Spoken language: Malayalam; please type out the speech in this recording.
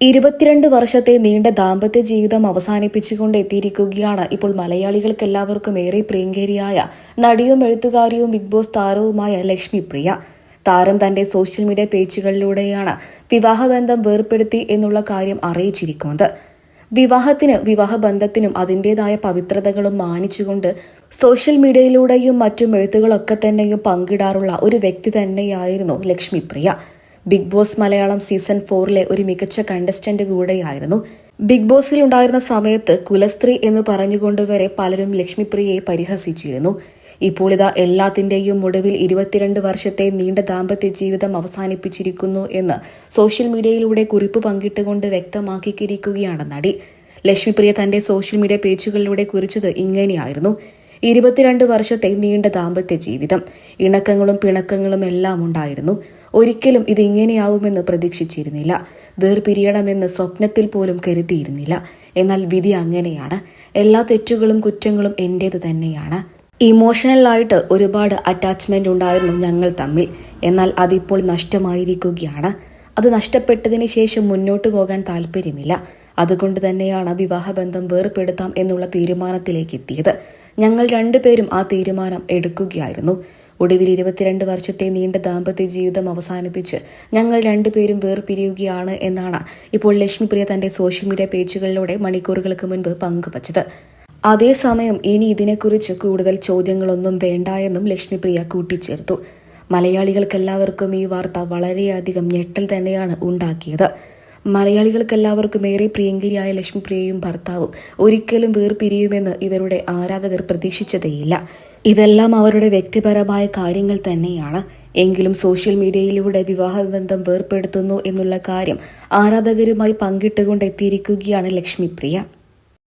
ഇരുപത്തിരണ്ട് വർഷത്തെ നീണ്ട ദാമ്പത്യ ജീവിതം അവസാനിപ്പിച്ചുകൊണ്ട് എത്തിയിരിക്കുകയാണ് ഇപ്പോൾ മലയാളികൾക്ക് എല്ലാവർക്കും ഏറെ പ്രിയങ്കരിയായ നടിയും എഴുത്തുകാരിയും ബിഗ് ബോസ് താരവുമായ ലക്ഷ്മി പ്രിയ താരം തന്റെ സോഷ്യൽ മീഡിയ പേജുകളിലൂടെയാണ് വിവാഹബന്ധം വേർപ്പെടുത്തി എന്നുള്ള കാര്യം അറിയിച്ചിരിക്കുന്നത്. വിവാഹത്തിന് വിവാഹബന്ധത്തിനും അതിന്റെതായ പവിത്രതകളും മാനിച്ചുകൊണ്ട് സോഷ്യൽ മീഡിയയിലൂടെയും മറ്റും എഴുത്തുകളൊക്കെ തന്നെയും പങ്കിടാറുള്ള ഒരു വ്യക്തി തന്നെയായിരുന്നു Lakshmi Priya Bigg Boss Malayalam season ഫോറിലെ ഒരു മികച്ച കണ്ടസ്റ്റന്റ് കൂടെയായിരുന്നു. ബിഗ് ബോസിൽ ഉണ്ടായിരുന്ന സമയത്ത് കുലസ്ത്രീ എന്ന് പറഞ്ഞുകൊണ്ട് വരെ പലരും ലക്ഷ്മിപ്രിയയെ പരിഹസിച്ചിരുന്നു. ഇപ്പോൾ ഇതാ എല്ലാത്തിന്റെയും ഒടുവിൽ ഇരുപത്തിരണ്ട് വർഷത്തെ നീണ്ട ദാമ്പത്യ ജീവിതം അവസാനിപ്പിച്ചിരിക്കുന്നു എന്ന് സോഷ്യൽ മീഡിയയിലൂടെ കുറിപ്പ് പങ്കിട്ടുകൊണ്ട് വ്യക്തമാക്കിയിരിക്കുകയാണ് നടി. ലക്ഷ്മിപ്രിയ തന്റെ സോഷ്യൽ മീഡിയ പേജുകളിലൂടെ കുറിച്ചത് ഇങ്ങനെയായിരുന്നു. ഇരുപത്തിരണ്ട് വർഷത്തെ നീണ്ട ദാമ്പത്യ ജീവിതം. ഇണക്കങ്ങളും പിണക്കങ്ങളും എല്ലാം ഉണ്ടായിരുന്നു. ഒരിക്കലും ഇത് ഇങ്ങനെയാവുമെന്ന് പ്രതീക്ഷിച്ചിരുന്നില്ല. വേർപിരിയണമെന്ന് സ്വപ്നത്തിൽ പോലും കരുതിയിരുന്നില്ല. എന്നാൽ വിധി അങ്ങനെയാണ്. എല്ലാ തെറ്റുകളും കുറ്റങ്ങളും എന്റേത് തന്നെയാണ്. ഇമോഷണലായിട്ട് ഒരുപാട് അറ്റാച്ച്മെന്റ് ഉണ്ടായിരുന്നു ഞങ്ങൾ തമ്മിൽ. എന്നാൽ അതിപ്പോൾ നഷ്ടമായിരിക്കുകയാണ്. അത് നഷ്ടപ്പെട്ടതിന് ശേഷം മുന്നോട്ട് പോകാൻ താല്പര്യമില്ല. അതുകൊണ്ട് തന്നെയാണ് വിവാഹബന്ധം വേർപെടുത്താം എന്നുള്ള തീരുമാനത്തിലേക്ക് എത്തിയത്. ഞങ്ങൾ രണ്ടുപേരും ആ തീരുമാനം എടുക്കുകയായിരുന്നു. ഒടുവിൽ ഇരുപത്തിരണ്ട് വർഷത്തെ നീണ്ട ദാമ്പത്യ ജീവിതം അവസാനിപ്പിച്ച് ഞങ്ങൾ രണ്ടുപേരും വേർപിരിയുകയാണ് എന്നാണ് ഇപ്പോൾ ലക്ഷ്മിപ്രിയ തന്റെ സോഷ്യൽ മീഡിയ പേജുകളിലൂടെ മണിക്കൂറുകൾക്ക് മുൻപ് പങ്കുവച്ചത്. അതേസമയം ഇനി ഇതിനെക്കുറിച്ച് കൂടുതൽ ചോദ്യങ്ങളൊന്നും വേണ്ട എന്നും ലക്ഷ്മിപ്രിയ കൂട്ടിച്ചേർത്തു. മലയാളികൾക്കെല്ലാവർക്കും ഈ വാർത്ത വളരെയധികം ഞെട്ടൽ തന്നെയാണ് ഉണ്ടാക്കിയത്. മലയാളികൾക്കെല്ലാവർക്കും ഏറെ പ്രിയങ്കരിയായ ലക്ഷ്മിപ്രിയയും ഭർത്താവും ഒരിക്കലും വേർപിരിയുമെന്ന് ഇവരുടെ ആരാധകർ പ്രതീക്ഷിച്ചതേയില്ല. ഇതെല്ലാം അവരുടെ വ്യക്തിപരമായ കാര്യങ്ങൾ തന്നെയാണ്. എങ്കിലും സോഷ്യൽ മീഡിയയിലൂടെ വിവാഹബന്ധം വേർപ്പെടുത്തുന്നു എന്നുള്ള കാര്യം ആരാധകരുമായി പങ്കിട്ടുകൊണ്ട് എത്തിയിരിക്കുകയാണ് ലക്ഷ്മിപ്രിയ.